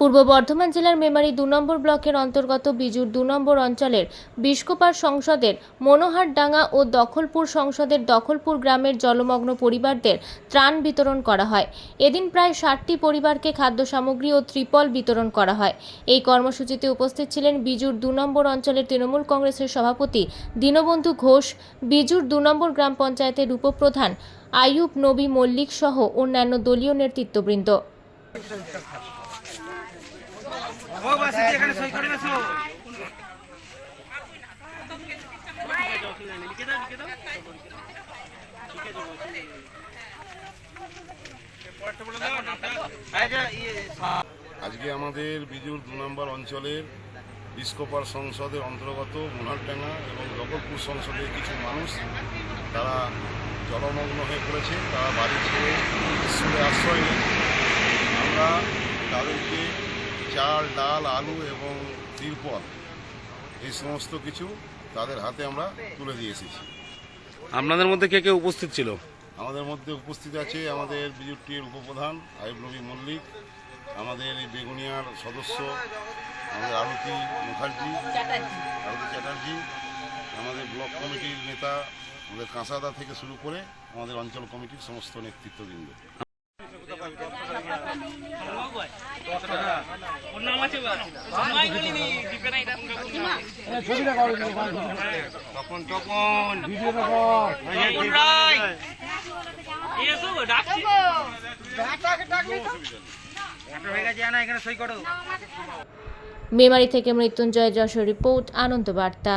পূর্ব বর্ধমান জেলার মেমারি দু নম্বর ব্লকের অন্তর্গত বিজুর দু নম্বর অঞ্চলের বিষ্কোপার সংসদের মনোহারডাঙ্গা ও দখলপুর সংসদের দখলপুর গ্রামের জলমগ্ন পরিবারদের ত্রাণ বিতরণ করা হয়। এদিন প্রায় ষাটটি পরিবারকে খাদ্য সামগ্রী ও ত্রিপল বিতরণ করা হয়। এই কর্মসূচিতে উপস্থিত ছিলেন বিজুর দু নম্বর অঞ্চলের তৃণমূল কংগ্রেসের সভাপতি দীনবন্ধু ঘোষ, বিজুর দু নম্বর গ্রাম পঞ্চায়েতের উপপ্রধান আইয়ুব নবী মল্লিক সহ অন্যান্য দলীয় নেতৃত্ববৃন্দ। আজকে আমাদের বিজুর দু নম্বর অঞ্চলের বিস্কোপার সংসদের অন্তর্গত মোনালডাঙ্গা এবং জগৎপুর সংসদের কিছু মানুষ তারা জলমগ্ন হয়ে পড়েছে, তারা বাড়ি ছেড়ে ঈশ্বরের আশ্রয় আমরা তাদেরকে চাল ডাল আলু এবং তিরপল এই সমস্ত কিছু তাদের হাতে আমরা তুলে দিয়ে এসেছি। আপনাদের মধ্যে কে কে উপস্থিত ছিল? আমাদের মধ্যে উপস্থিত আছে আমাদের বিজুটির উপপ্রধান আইব নবী মল্লিক আমাদের এই বেগুনিয়ার সদস্য আমাদের আরতি মুখার্জি আরতি চ্যাটার্জি আমাদের ব্লক কমিটির নেতা আমাদের কাঁসাদা থেকে শুরু করে আমাদের অঞ্চল কমিটির সমস্ত নেতৃত্ববৃন্দ। তখন তখন। হয়ে গেছে না এখানে সই করো মেমারি থেকে মৃত্যুঞ্জয় যশোর রিপোর্ট আনন্দ বার্তা।